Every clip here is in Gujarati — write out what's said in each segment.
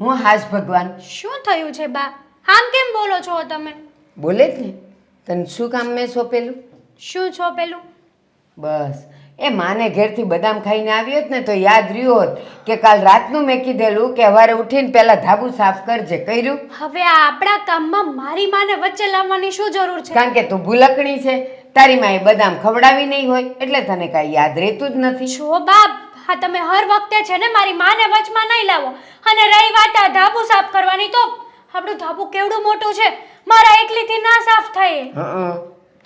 હું હાશ ભગવાન. શું થયું છે બા? આમ કેમ બોલો છો તમે? બોલે જ ને. તને શું કામ મેં સોંપેલું? શું સોંપેલું? બસ. એ માને ઘેરથી બદામ ખાઈને આવી હોત ને તો યાદ રહ્યું હોત કે કાલ રાતનું મેં કીધેલું કે સવારે ઉઠીને પહેલા ધાબુ સાફ કરજે. કર્યું? હવે આ આપણા કામમાં મારી માને વચ્ચે લાવવાની શું જરૂર છે? કારણ કે તું ભૂલકણી છે. તારી માએ બદામ ખવડાવી નહીં હોય એટલે તને કાંઈ યાદ રહેતું જ નથી. છો બાપ હા તમે હર વખતે છે ને મારી માને વચમાં નહીં લાવો. અને રહી વાત આ ધાબુ સાફ કરવાની તો આપણું ધાબુ કેવડું મોટું છે? મારા એકલીથી ના સાફ થાય. હં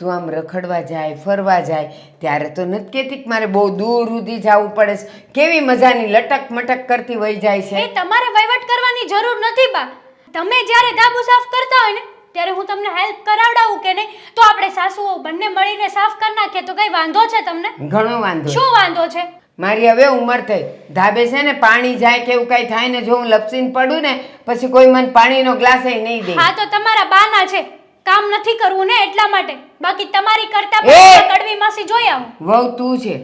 તું આમ રખડવા જાય ફરવા જાય ત્યારે તો નથી કહેતી કે મારે બહુ દૂર સુધી જવું પડે છે. કેવી મજાની લટક મટક કરતી વહી જાય છે. એ તમારે વહીવટ કરવાની જરૂર નથી બા. તમે જ્યારે ધાબુ સાફ કરતા હોય ને ત્યારે હું તમને હેલ્પ કરાવડાવું કે નહીં? તો આપણે સાસુઓ બંને મળીને સાફ કરી નાખીએ તો કઈ વાંધો છે તમને? ઘણો વાંધો શું વાંધો છે? મારી હવે ઉંમર થઈ. ધાબે છે ને પાણી જાય કે એવું કઈ થાય ને જો હું લપસીને પડું ને પછી કોઈ મને પાણીનો ગ્લાસ નહીં દે. હા તો તમારા બાના છે. કામ નથી કરવું ને એટલા માટે. બાકી તમારી કરતા કડવી માસી જોઈ આવું. વહુ તું છે.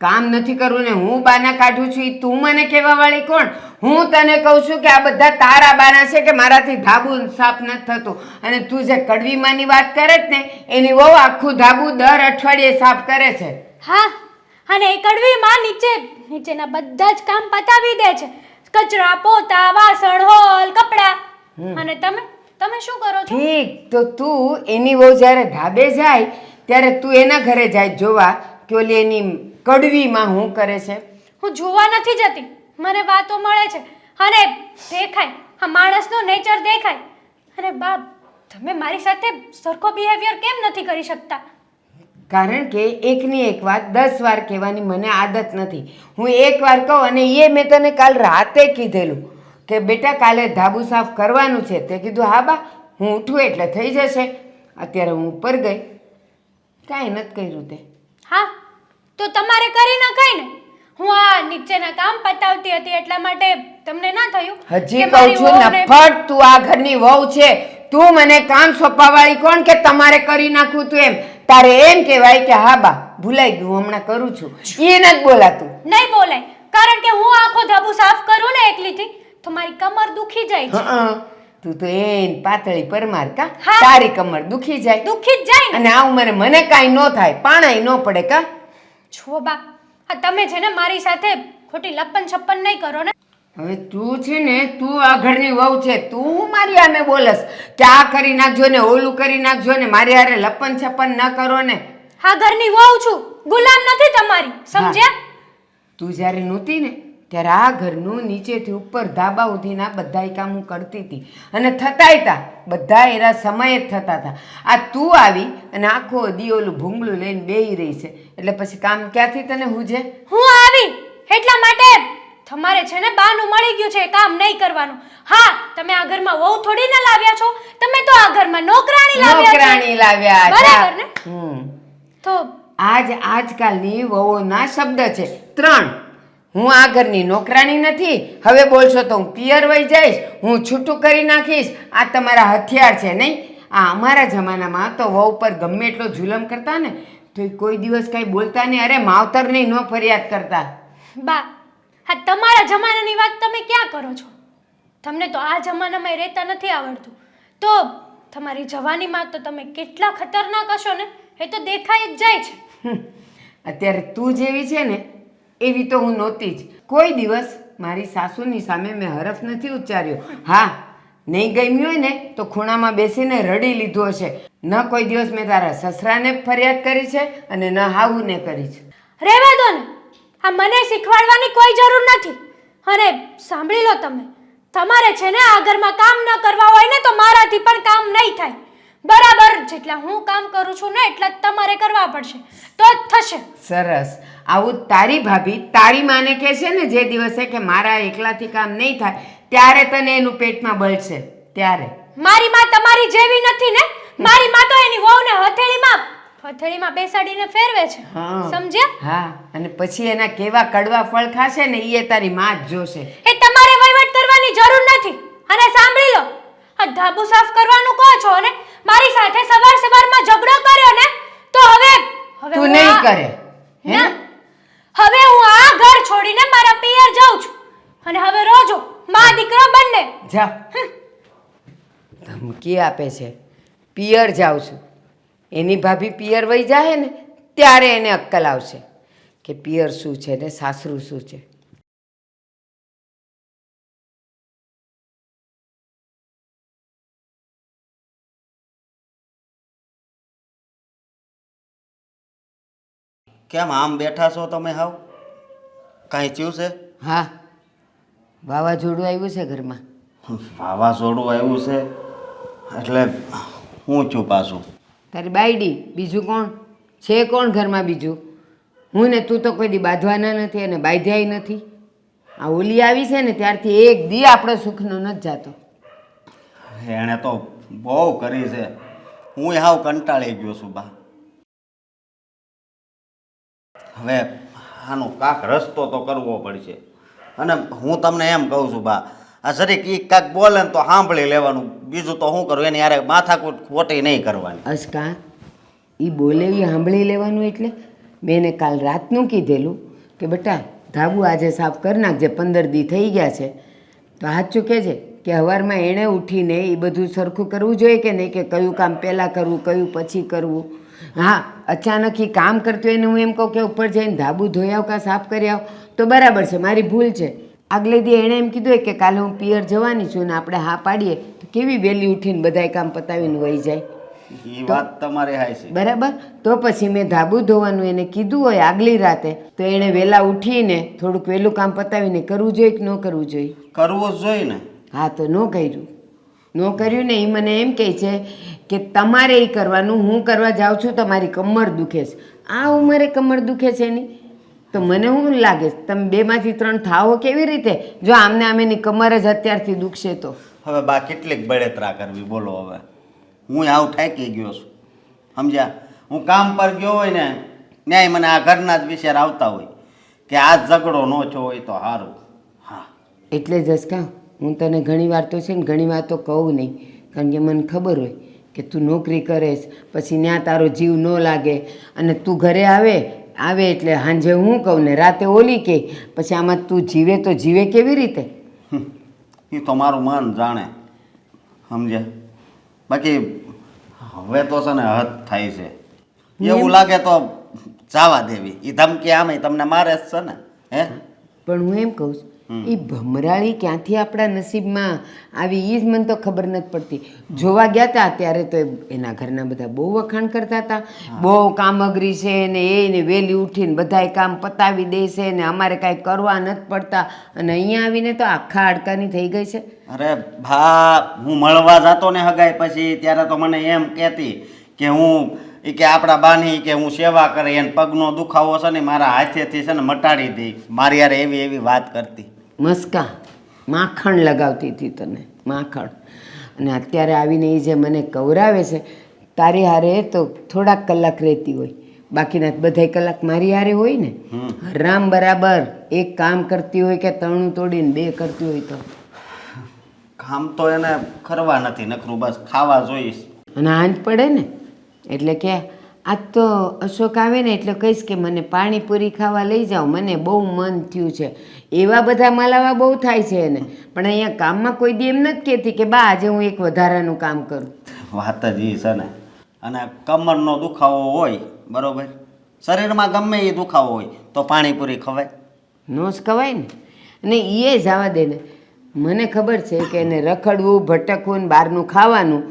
કામ નથી કરવું ને હું બાના કાઢું છું તું મને કહેવા વાળી કોણ? હું તને કહું છું કે આ બધા તારા બાના છે કે મારાથી ધાબું સાફ નથી થતું. અને તું જે કડવીમાંની વાત કરે જ ને એની વહુ આખું ધાબુ દર અઠવાડિયે સાફ કરે છે. હા અને એ કડવી માં નીચે નીચેના બધા જ કામ પતાવી દે છે. કચરા પોતા વાસણ હોલ કપડા. અને તમે તમે શું કરો છો? ઠીક તો તું એની વહુ જ્યારે ધાબે જાય ત્યારે તું એના ઘરે જાય જોવા કે ઓલી એની કડવીમાં હું કરે છે? હું જોવા નથી જતી. મને વાતો મળે છે. અને દેખાય. આ માણસનો નેચર દેખાય. અરે બાપ તમે મારી સાથે સરખો બિહેવિયર કેમ નથી કરી શકતા? કારણ કે એકની એક વાત દસ વાર કહેવાની મને આદત નથી. હું એક વાર કહું અને એ મેં તને કાલ રાતે કીધેલું કે બેટા કાલે ધાબુ સાફ કરવાનું છે. તે કીધું હા બા હું ઉઠું એટલે થઈ જશે. અત્યારે હું ઉપર ગઈ. કાંઈ નથી કર્યું તે. હા તો તમારે કરી નખાય ને. હું આ નીચેના કામ પતાવતી હતી એટલા માટે તમને ના થયું હજી કહું છું નફટ તું આ ઘરની વહુ છે. તું મને કામ સોંપાવાળી કોણ કે તમારે કરી નાખું તું એમ? તારે એમ કહેવાય કે હા બા ભૂલાઈ ગયું હમણાં કરું છું. એ નથી બોલાતું. નહીં બોલાય. કારણ કે હું આખો ધાબુ સાફ કરું ને એકલીથી તો મારી કમર દુખી જાય છે. હં તું તો એન પાતળી પરમાર કા? હા. તારી કમર દુખી જાય. દુખી જ જાય ને. અને આ ઉંમરે મને કાંઈ ન થાય પાણાય ન પડે કા? છો બા આ તમે છે ને મારી સાથે ખોટી લપન છપ્પન નહીં કરો ને. હવે તું છે ને તું આ ઘરની વહુ છે તું મારી આમે બોલસ કે આ કરી નાખજો ને ઓલું કરી નાખજો ને મારી હારે લપન છપન ન કરો ને. હા ઘરની વહુ છું. ગુલામ નથી તમારી. સમજ્યા? તું જ્યારે નહોતી ને ત્યારે આ ઘરનું નીચેથી ઉપર ધાબા સુધીના બધાય કામ હું કરતી હતી. અને થતાય તા બધા એના સમયે જ થતા હતા આ તું આવી અને આખો દી ઓલું ભૂંગળું લઈને બેહી રહી છે. એટલે પછી કામ ક્યાંથી તને હુજે? હું આવી. એટલા માટે તમારે છે ને બાનું મળી ગયું છે કામ નહીં કરવાનું. હા તમે આ ઘરમાં વહુ થોડી ના લાવ્યા છો તમે તો આ ઘરમાં નોકરાણી લાવ્યા છો. નોકરાણી લાવ્યા બરાબર ને? તો આજ આજકાલની વહુના શબ્દ છે ત્રણ. હું આ ઘરની નોકરાણી નથી હવે બોલશો તો હું પિયર વહી જઈશ હું છૂટું કરી નાખીશ. આ તમારા હથિયાર છે નહીં? આ અમારા જમાનામાં તો વહુ પર ગમે એટલો જુલમ કરતા ને તો કોઈ દિવસ કાંઈ બોલતા નહીં અરે માવતર નહીં ન ફરિયાદ કરતા. બા હા તમારા જમાનાની વાત તમે ક્યાં કરો છો? તમને તો આ જમાનામાં રહેતા નથી આવડતું. તો તમારી જવાનીમાં તો તમે કેટલા ખતરનાક હશો ને? એ તો દેખાય જ જાય છે. અત્યારે તું જેવી છે ને એવી તો હું નહોતી જ. કોઈ દિવસ મારી સાસુની સામે મેં હરફ નથી ઉચ્ચાર્યો. હા નહીં ગમ્યું હોય ને તો ખૂણામાં બેસીને રડી લીધું હશે. ન કોઈ દિવસ મેં તારા સસરાને ફરિયાદ કરી છે અને ન હાવુને કરી છે. રહેવા દો ને. આ મને શીખવાડવાની કોઈ જરૂર નથી. અરે સાંભળી લો તમે તમારે છે ને આ ઘરમાં કામ ન કરવા હોય ને તો મારાથી પણ કામ નહીં થાય. બરાબર જેટલા હું કામ કરું છું ને એટલા જ તમારે કરવા પડશે. તો જ થશે. સરસ. આવું તારી ભાભી તારી માને કહે છે ને જે દિવસે કે મારા એકલાથી કામ નહીં થાય ત્યારે તને એનું પેટમાં બળશે. ત્યારે. મારી માં તમારી જેવી નથી ને? મારી માં તો એની વહુને હથેળીમાં હથેળીમાં બેસાડીને ફેરવે છે. હા. સમજ્યા? હા અને પછી એના કેવા કડવા ફળ ખાશે ને એ તારી માં જ જોશે. એ તમારે વહીવટ કરવાની જરૂર નથી. અને સાંભળી લો. આ ધાબુ સાફ કરવાનું કહો છો ને મારી સાથે સવાર સવારમાં ઝઘડો કર્યો ને તો હવે હવે તું નહીં કરે. હે હવે હું આ ઘર છોડીને મારા પિયર જાઉં છું. અને હવે રોજો. માં દીકરો બંને. જા. ધમકી આપે છે. પિયર જાઉં છું. એની ભાભી પિયર વહી જાય ને ત્યારે એને અક્કલ આવશે કે પિયર શું છે ને સાસરું શું છે. કેમ આમ બેઠા છો તમે હાવ? કાંઈ થયું છે? હા વાવાઝોડું આવ્યું છે ઘરમાં. વાવાઝોડું આવ્યું છે? એટલે હું છું પાછું. તારી બાયડી, બીજું કોણ? છે કોણ ઘરમાં બીજું? હું ને તું તો કોઈ દી બાંધવાના નથી અને બાંધ્યાય નથી. આ ઓલી આવી છે ને ત્યારથી એક દી આપણો સુખનો નથી જાતો. એણે તો બહુ કરી છે. હું હાવ કંટાળી ગયો છું, બા. હવે આનો કાંક રસ્તો તો કરવો પડશે. અને હું તમને એમ કહું છું, બા આ જરીક એ કાંક બોલે ને તો સાંભળી લેવાનું. બીજું તો શું કરું? એની યારે માથાકૂટ ખોટી નહીં કરવાની. અસ્કા એ બોલે એ સાંભળી લેવાનું એટલે? મેં એને કાલ રાતનું કીધેલું કે, બેટા, ધાબુ આજે સાફ કરી નાખજે પંદર દી થઈ ગયા છે. તો સાચું કહેજે કે સવારમાં એણે ઉઠીને એ બધું સરખું કરવું જોઈએ કે નહીં? કે કયું કામ પહેલાં કરવું, કયું પછી કરવું? હા, અચાનક એ કામ કરતું હોય ને હું એમ કહું કે, ઉપર જઈને ધાબુ ધોઈ આવ કાં સાફ કરી આવ? તો બરાબર છે, મારી ભૂલ છે. આગલે દી એણે એમ કીધું કે કાલે હું પિયર જવાની છું ને આપણે હા પાડીએ તો કેવી વહેલી ઉઠીને બધાય કામ પતાવીને વહી જાય? વાત તમારે હાય છે. બરાબર? તો પછી મેં ધાબુ ધોવાનું એને કીધું હોય આગલી રાતે તો એણે વહેલા ઉઠીને થોડુંક વહેલું કામ પતાવીને કરવું જોઈએ કે ન કરવું જોઈએ? કરવું જ જોઈએ ને. હા તો ન કર્યું. ન કર્યું ને એ મને એમ કહે છે કે તમારે એ કરવાનું હું કરવા જાઉં છું તમારી કમર દુખે છે. આ ઉંમરે કમર દુખે છે એની? તો મને શું લાગે તમે બેમાંથી ત્રણ થાવો કેવી રીતે? જો આમને આમ એની કમર જ અત્યારથી દુખશે તો. હવે બા કેટલીક બળેતરા કરવી બોલો હવે. હું આવું થાકી ગયો છું. સમજ્યા? હું કામ પર ગયો હોય ને ન્યાય મને આ ઘરના જ વિચાર આવતા હોય કે આ ઝઘડો ન થયો હોય તો સારું હા. એટલે જસકા હું તને ઘણી વાર તો છે ને ઘણી વાર તો કહું નહીં કારણ કે મને ખબર હોય કે તું નોકરી કરેશ પછી ત્યાં તારો જીવ ન લાગે અને તું ઘરે આવે આવે એટલે સાંજે હું કહું ને રાતે ઓલી કે પછી આમાં તું જીવે તો જીવે કેવી રીતે? એ તો મારું મન જાણે સમજ્યા? બાકી હવે તો છે ને હદ થાય છે. એવું લાગે તો જાવા દેવી. એ ધમકી આમે તમને મારે જ છે ને હે? પણ હું એમ કહું છું એ ભમરાળી ક્યાંથી આપણા નસીબમાં આવી એ જ મને તો ખબર નથી પડતી. જોવા ગયા હતા ત્યારે તો એના ઘરના બધા બહુ વખાણ કરતા હતા બહુ કામગરી છે ને એને વહેલી ઉઠીને બધાય કામ પતાવી દે છે ને અમારે કાંઈ કરવા નથી પડતા. અને અહીંયા આવીને તો આખા હાડકાની થઈ ગઈ છે. અરે ભા હું મળવા જતો ને હગાય પછી ત્યારે તો મને એમ કહેતી કે હું એ કે આપણા બાની કે હું સેવા કરે એને પગનો દુખાવો છે ને મારા હાથેથી છે ને મટાડી દઈ મારી યાર એવી એવી વાત કરતી. મસ્કા માખણ લગાવતી હતી તને માખણ. અને અત્યારે આવીને એ જે મને કવરાવે છે તારી હારે તો થોડાક કલાક રહેતી હોય. બાકીના બધાય કલાક મારી હારે હોય ને? રામ બરાબર એક કામ કરતી હોય કે તણું તોડીને બે કરતી હોય તો? કામ તો એને કરવા નથી નખરું બસ ખાવા જોઈશ. અને આંજ પડે ને? એટલે કે આજ તો અશોક આવે ને એટલે કહીશ કે મને પાણીપુરી ખાવા લઈ જાઓ. મને બહુ મન થયું છે. એવા બધા મલાવા બહુ થાય છે એને. પણ અહીંયા કામમાં કોઈ દી એમ નથી કહેતી કે બા આજે હું એક વધારાનું કામ કરું. વાત જ એ છે ને. અને કમરનો દુખાવો હોય બરોબર? શરીરમાં ગમે એ દુખાવો હોય તો પાણીપુરી ખવાય. નો જ ખવાય ને. અને એ જવા દે ને. મને ખબર છે કે એને રખડવું ભટકવું ને બહારનું ખાવાનું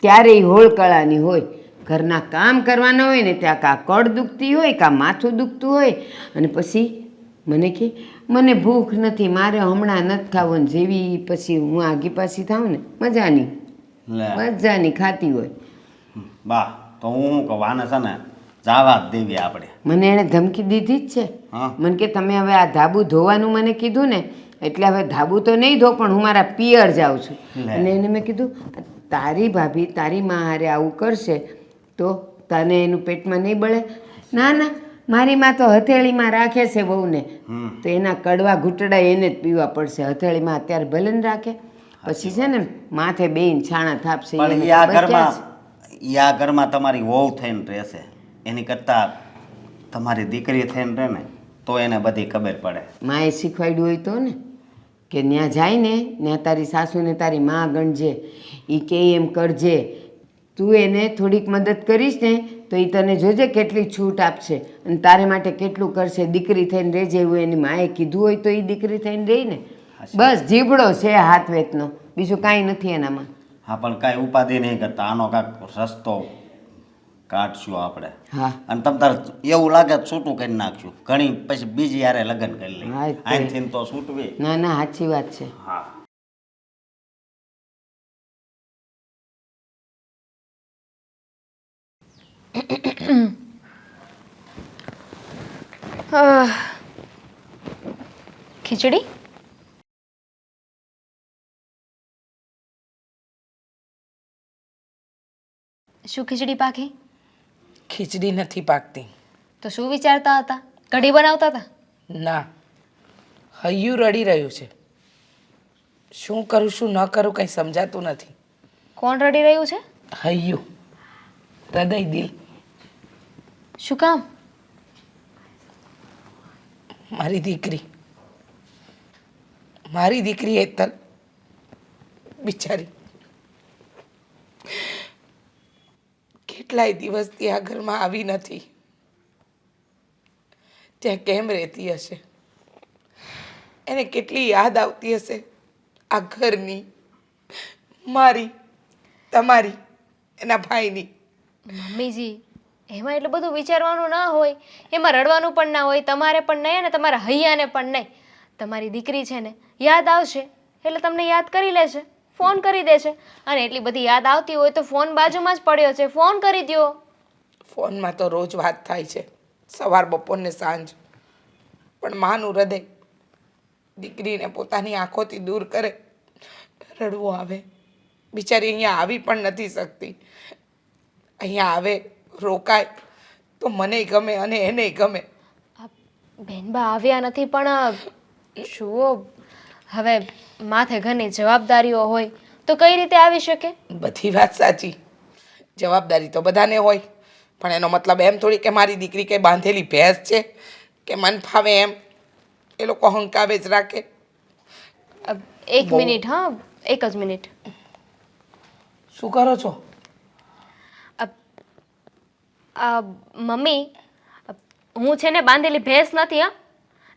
ત્યારે એ હોળકળાની હોય. ઘરના કામ કરવાના હોય ને ત્યાં કાં કળ દુખતી હોય કાં માથું દુખતું હોય અને પછી મને કે મને ભૂખ નથી મારે હમણાં નથી ખાવું. ને જેવી પછી હું આગી પાછી થાઉં ને મજાની મજાની ખાતી હોય. બા તો હું આને છે ને જાવા દેવી આપણે. મને એણે ધમકી દીધી જ છે. મને કે તમે હવે આ ધાબુ ધોવાનું મને કીધું ને એટલે હવે ધાબુ તો નહીં ધો પણ હું મારા પિયર જાઉં છું. અને એને મેં કીધું તારી ભાભી તારી મા હારે આવું કરશે તો તને એનું પેટમાં નહીં બળે? ના ના મારી માં તો હથેળીમાં રાખે છે વહુને. તો એના કડવા ઘૂંટડા એને જ પીવા પડશે. હથેળીમાં અત્યારે ભલે ને રાખે. પછી છે ને માથે બેન છાણા થાપશે આ ઘરમાં તમારી વહુ થઈને રહેશે. એની કરતાં તમારી દીકરી થઈને રહે ને તો એને બધી ખબર પડે. માએ શીખવાડ્યું હોય તો ને કે ત્યાં જાય ને ત્યાં તારી સાસુને તારી માં ગણજે. એ કે એમ કરજે. તું એને થોડીક મદદ કરીશ ને તો એ તને જોજે કેટલી છૂટ આપશે. અને તારે માટે કેટલું કરશે? દીકરી થઈને રહેજે એવું એની માએ કીધું હોય તો એ દીકરી થઈને રહી ને. બસ જીબડો છે હાથ વેતનો. બીજું કાંઈ નથી એનામાં. હા પણ કાંઈ ઉપાધિ નહીં કરતા. આનો કાંઈક રસ્તો કાઢશું આપણે. હા. અને તમ તાર એવું લાગે છૂટું કરી નાખશું. ઘણી પછી બીજી યારે લગ્ન કરી લઈ અહીંથી તો છૂટવી. ના ના સાચી વાત છે. હા. ખીચડી? શું ખીચડી પાકી? ખીચડી નથી પાકતી. તો શું વિચારતા હતા? કઢી બનાવતા હતા? ના. હૈયું રડી રહ્યું છે. શું કરું શું ન કરું કંઈ સમજાતું નથી. કોણ રડી રહ્યું છે? હૈયું. હૃદય દિલ. શું કામ? મારી દીકરી. મારી દીકરી હેતલ બિચારી. કેટલાય દિવસથી આ ઘરમાં આવી નથી. ત્યાં કેમ રહેતી હશે? એને કેટલી યાદ આવતી હશે? આ ઘરની મારી તમારી એના ભાઈની. મમ્મીજી એમાં એટલું બધું વિચારવાનું ના હોય, એમાં રડવાનું પણ ના હોય, તમારે પણ નહીં અને તમારા હૈયાને પણ નહીં. તમારી દીકરી છે ને, યાદ આવશે, એટલે તમને યાદ કરી લેશે, ફોન કરી દેશે. અને એટલી બધી યાદ આવતી હોય તો ફોન બાજુમાં જ પડ્યો છે, ફોન કરી દ્યો. ફોનમાં તો રોજ વાત થાય છે, સવાર બપોરને સાંજ. પણ માનું હૃદય, દીકરીને પોતાની આંખોથી દૂર કરે, રડવું આવે. બિચારી અહીંયા આવી પણ નથી શકતી. અહીંયા આવે રોકાય. તો મને ગમે અને એને ગમે. બહેનબા આવ્યા નથી પણ જુઓ હવે માથે ઘરની જવાબદારીઓ હોય તો કઈ રીતે આવી શકે? બધી વાત સાચી. જવાબદારી તો બધાને હોય પણ એનો મતલબ એમ થોડી કે મારી દીકરી કંઈ બાંધેલી ભેંસ છે કે મન ફાવે એમ. એ લોકો હંકાવે જ રાખે. એક મિનિટ હા એક જ મિનિટ. શું કરો છો? મમ્મી, હું છે ને બાંધેલી ભેંસ નથી, હા.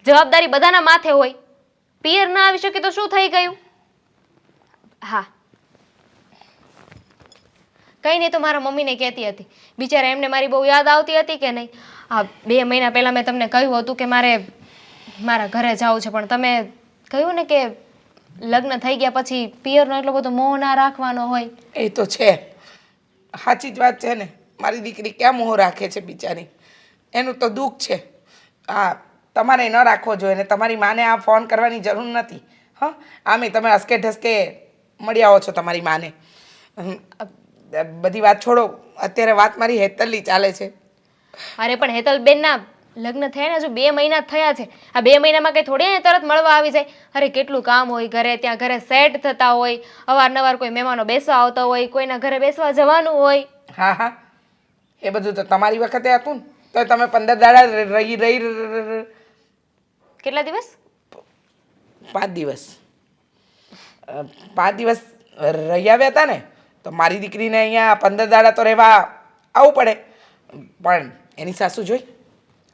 જવાબદારી બધાના માથે હોય. પિયર ના આવી શકે તો શું થઈ ગયું? હા. કંઈ નહીં તો મારા મમ્મીને કહેતી હતી. બિચારા એમને મારી બહુ યાદ આવતી હતી કે નહીં? આ બે મહિના પહેલાં મેં તમને કહ્યું હતું કે મારે મારા ઘરે જવું છે, પણ તમે કહ્યું ને કે લગ્ન થઈ ગયા પછી પિયરનો એટલો બધો મોહ ના રાખવાનો હોય. એ તો છે. સાચી જ વાત છે ને. મારી દીકરી ક્યાં મોહ રાખે છે બિચારી? એનું તો દુઃખ છે. હા તમારે ન રાખવો જોઈએ ને તમારી માને આ ફોન કરવાની જરૂર નથી. હા આમે તમે હસકે ઢસકે મળી આવો છો તમારી માને. બધી વાત છોડો. અત્યારે વાત મારી હેતલની ચાલે છે. અરે પણ હેતલબેનના લગ્ન થયા ને હજુ બે મહિના થયા છે. આ બે મહિનામાં કંઈ થોડી તરત મળવા આવી જાય. અરે કેટલું કામ હોય ઘરે ત્યાં ઘરે સેટ થતા હોય. અવારનવાર કોઈ મહેમાનો બેસવા આવતા હોય કોઈના ઘરે બેસવા જવાનું હોય. હા હા. એ બધું તો તમારી વખતે હતું ને. તો તમે પંદર દાડા રહી રહી કેટલા દિવસ? પાંચ દિવસ. પાંચ દિવસ રહી આવ્યા હતા ને તો મારી દીકરીને અહીંયા પંદર દાડા તો રહેવા આવવું પડે. પણ એની સાસુ જોઈ.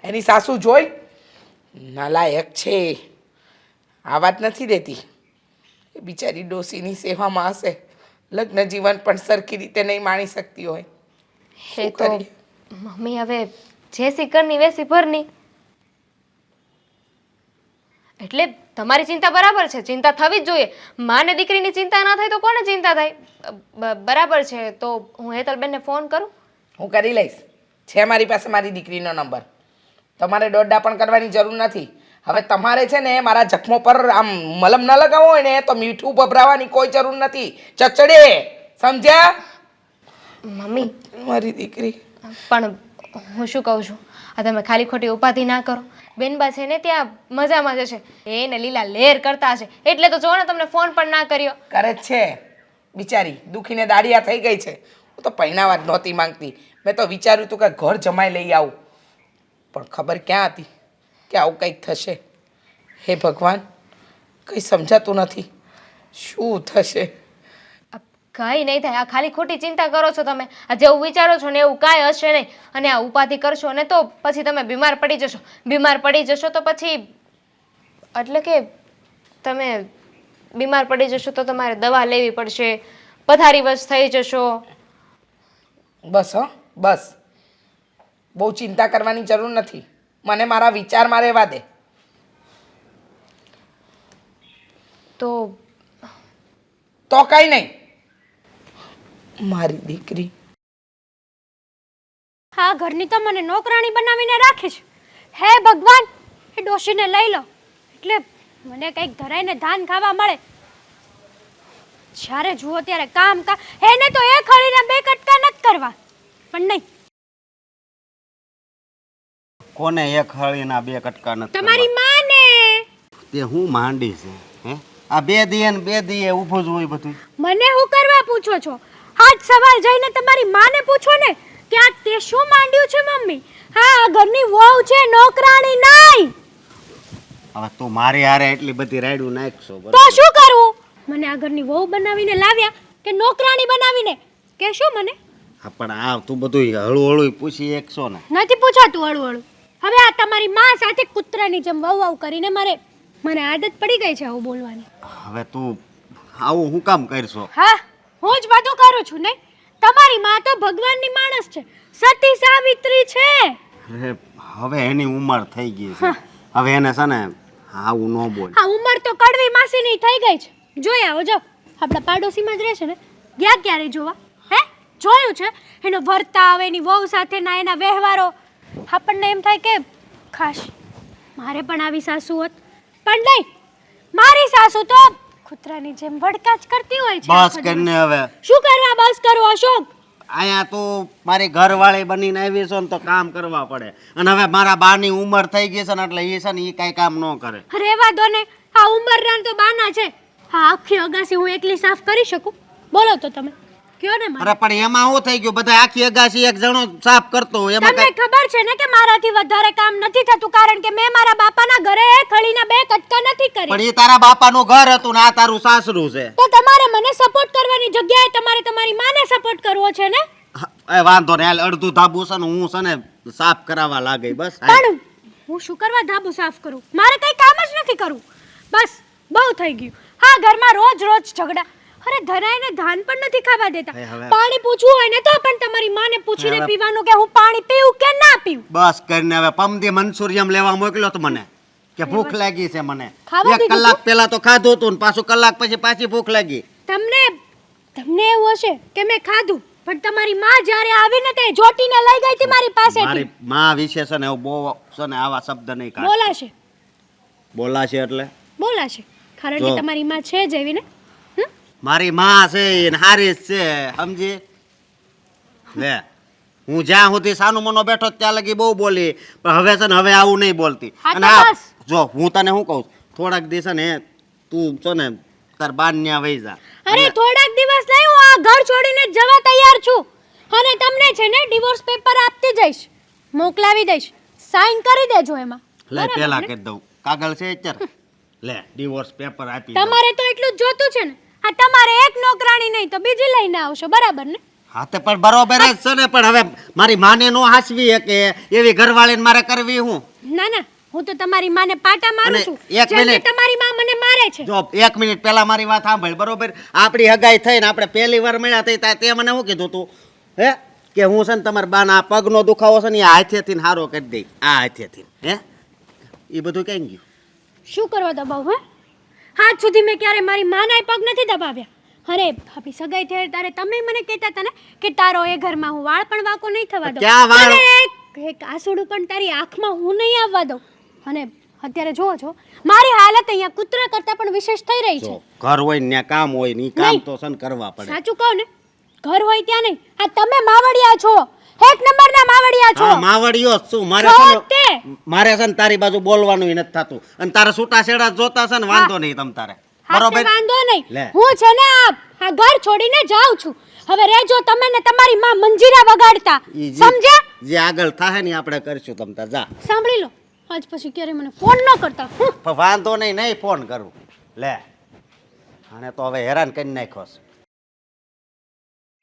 એની સાસુ જોઈ. નાલાયક છે. આ વાત નથી દેતી. એ બિચારી ડોસીની સેવામાં હશે. લગ્ન જીવન પણ સરખી રીતે નહીં માણી શકતી હોય. એ તો મમ્મી હવે જે સિકરની વેસી ભરની. એટલે તમારી ચિંતા બરાબર છે. ચિંતા થવી જ જોઈએ. માને દીકરીની ચિંતા ના થાય તો કોને ચિંતા થાય? બરાબર છે. તો હું હેતલબેનને ફોન કરું? હું કરી લઈશ. છે મારી પાસે મારી દીકરીનો નંબર. તમારે દોડડા પણ કરવાની જરૂર નથી. હવે તમારે છે ને મારા જખમો પર આમ મલમ ન લગાવવો હોય ને તો મીઠું ભભરાવાની કોઈ જરૂર નથી. ચચડે સમજ્યા? મમ્મી. મારી દીકરી. પણ હું શું કહું છું? આ તમે ખાલી ખોટી ઉપાધિ ના કરો. બેનબા છે ને ત્યાં મજામાં જશે એને લીલા લેર કરતા હશે એટલે તો જો ને તમને ફોન પણ ના કર્યો. કરે જ છે. બિચારી દુખીને દાડિયા થઈ ગઈ છે. હું તો પહેણાવા જ નહોતી માંગતી. મેં તો વિચાર્યું હતું કે ઘર જમાઈ લઈ આવું. પણ ખબર ક્યાં હતી કે આવું કંઈક થશે? હે ભગવાન કંઈ સમજાતું નથી. શું થશે? કાંઈ નહીં થાય. આ ખાલી ખોટી ચિંતા કરો છો તમે. આ જેવું વિચારો છો ને એવું કાંઈ હશે નહીં. અને આ ઉપાધિ કરશો ને તો પછી તમે બીમાર પડી જશો. બીમાર પડી જશો તો પછી એટલે કે તમે બીમાર પડી જશો તો તમારે દવા લેવી પડશે. પથારીવશ થઈ જશો. બસ હો. બસ. બહુ ચિંતા કરવાની જરૂર નથી. મને મારા વિચારમાં રહેવા દે. તો તો કંઈ નહીં. મારી દીકરી. આ ઘરની તો મને નોકરાણી બનાવીને રાખી છે. હે ભગવાન એ ડોશીને લઈ લો. એટલે મને કંઈક ધરાઈને ધાન ખાવા મળે. જ્યારે જુઓ ત્યારે કામ કા એને તો એ ખળીને બે કટકા નથી કરવા. પણ નહીં. કોને એક હળીના બે કટકા નથી તમારી? માને. તે હું માંડી છે હે? આ બે દીએ ને બે દિયે ઊભું જ હોય બધું મને હું કરવા પૂછો છો? આજ સવાલ જઈને તમારી માને પૂછો ને કે આ તે શું માંડ્યું છે મમ્મી? હા આ ઘરની વહુ છે નોકરાણી નહીં. હવે તું મારી હારે એટલી બધી રાયડું નાખશો તો શું કરવું મને આ ઘરની વહુ બનાવીને લાવ્યા કે નોકરાણી બનાવીને? કે શું મને? હા, પણ આ તું બધું હળું હળું પૂછી એકસો ને. નથી પૂછાતું હળું હળું હવે આ તમારી માં સાથે કૂતરાની જેમ વહુ વહુ કરીને મારે મને આદત પડી ગઈ છે આવું બોલવાની. હવે તું આવું હું કામ કરશો? હા. હું જ બધું કરું છું નહીં તમારી માં તો ભગવાનની માણસ છે. સતી સાવિત્રી છે. અરે હવે એની ઉંમર થઈ ગઈ છે. હવે એને છે ને આવું ન બોલ. આ ઉંમર તો કડવી માસીની થઈ ગઈ છે. જોઈ આવો જો. આપણા પાડોશીમાં જ રહે છે ને. ગયા ક્યારે જોવા? હે? જોયું છે? એનો વર્તાવ એની વહુ સાથેના એના વ્યવહારો. આપણને એમ થાય કે ખાશ મારે પણ આવી સાસુ હોત. પણ નહીં મારી સાસુ તો કૂતરાની જેમ વડકાચ કરતી હોય છે બસ કરીને હવે. શું કરવા બસ કરો અશોક? અહીંયા તું મારી ઘરવાળી બનીને આવી છો ને તો કામ કરવા પડે. અને હવે મારા બાની ઉંમર થઈ ગઈ છે ને એટલે એ છે ને એ કાંઈ કામ ન કરે. રેવા દો ને આ ઉંમરના તો બાના છે. હા આખી અગાસી હું એકલી સાફ કરી શકું? બોલો તો તમે. કયો ને અરે પણ એમાં હું થઈ ગયું? બધા આખી અગાસી એક જણો સાફ કરતો એમાં તમને ખબર છે ને કે મારાથી વધારે કામ નથી થતું કારણ કે મેં મારા બાપાના ઘરે ખળીના બે કટકા નથી પણ કરી એ તારા બાપાનું ઘર હતું ને આ તારું સાસરું છે. તો તમારે મને સપોર્ટ કરવાની જગ્યાએ તમારે તમારી માને સપોર્ટ કરવો છે ને? એ વાંધો ને અડધું ધાબુ છે ને હું છે ને સાફ કરાવવા લાગી બસ પણ હું શું કરવા ધાબુ સાફ કરું? મારે કઈ કામ જ નથી કરવું. બસ બહુ થઈ ગયું. હા ઘરમાં રોજ રોજ ઝઘડા. અરે ધરાઈને ધાન પણ નથી ખાવા દેતા. હવે, હવે. પાણી પૂછવું હોય ને તો પણ તમારી માને પૂછીને હવે. પીવાનું કે હું પાણી પીવું કે ના પીવું? બસ કરીને હવે પમદી મનસુરિયમ લેવા મોકલ્યો તો મને. કે ભૂખ લાગી છે મને. ખાવા એક દીધું કલાક પહેલા તો ખાધું હતું ને પાછું કલાક પછી પાછી ભૂખ લાગી. તમને તમને એવું હશે કે મેં ખાધું પણ તમારી માં જ્યારે આવીને તે જોટીને લઈ ગઈ હતી મારી પાસેથી. મારી માં વિશે છે ને એવું બહુ છે ને આવા શબ્દ નહીં કાઢ બોલાશે. બોલાશે એટલે? બોલાશે. કારણ કે જો. તમારી માં છે જ એવી ને? મારી માં છે એ હારી જ છે સમજી? લે હું જ્યાં સુધી સાનું મનો બેઠો ત્યાં લગી બહુ બોલી પણ હવે છે ને હવે આવું નહીં બોલતી. અને હા જો હું તને શું કહું થોડાક દિવસ ને તું છો ને તાર બાન ન્યા વહી જા. અરે થોડાક દિવસ નહીં હું આ ઘર છોડીને જવા તૈયાર છું. અને તમને છે ને ડિવોર્સ પેપર આપતી જઈશ. મોકલાવી દઈશ. સાઈન કરી દેજો એમાં. લે પેલા ને? કહી દઉં. કાગળ છે અત્યારે. લે ડિવોર્સ પેપર આપી તમારે તો એટલું જ જોતું છે ને. આ તમારે એક નોકરાણી નહીં તો બીજી લઈને આવશો બરાબર ને? હા તે પણ બરોબર જ છે ને પણ હવે મારી માને નો હાસવી કે એવી ઘરવાળીને મારે કરવી હું? ના ના હું તો તમારી માને પાટા મારું છું. એક મિનિટ. તમારી માં મને મારે છે. જો એક મિનિટ પહેલા મારી વાત સાંભળ બરોબર? આપણી હગાઈ થઈને આપણે પહેલી વાર મળ્યા થઈ તા- તે મને શું કીધું તું? હે? કે હું છે ને તમારા બાના પગનો દુખાવો છે ને એ હાથેથી હારો કરી દઈ આ હાથેથી હે? એ બધું કઈ ગયું? શું કરવા દબાવ હે? હાથ સુધી મેં ક્યારે મારી માના પગ નથી દબાવ્યા? અરે આપણી સગાઈ થઈ ત્યારે તમે મને કહેતા હતા ને કે તારો એ ઘરમાં હું વાળ પણ વાંકો નહીં થવા દઉં. ક્યાં વાળ? અને એક- એક આસુડું પણ તારી આંખમાં હું નહીં આવવા દઉં. અને અત્યારે જોવો છો મારી હાલત અહીંયા કૂતરા કરતાં પણ વિશેષ થઈ રહી છે. જો ઘર હોય ને ત્યાં કામ હોય ને ઈ કામ નહીં. તો સન કરવા પડે. સાચું કહો ને? ઘર હોય ત્યાં નહીં. આ તમે માવડિયા છો. એક નંબરના માવડિયા છો. હા માવડિયો છું. મારે છે મારે છે ને તારી બાજુ બોલવાનું નથી થતું. અને તારા છૂટા છેડા જોતા છે ને વાંધો નહીં તમ તારે. બરોબર? વાંધો નહીં. હું છે ને આ ઘર છોડીને જાઉં છું. હવે રેજો તમે ને તમારી માં મંજીરા વગાડતા. સમજ્યા? જે આગળ થાહે ને આપણે કરશું તમ તાર. જા. સાંભળી લો. આજ પછી ક્યારે મને ફોન ન કરતા. વાંધો નહીં નહીં ફોન કરું. લે. આને તો હવે હેરાન કરી નાખ્યો છે.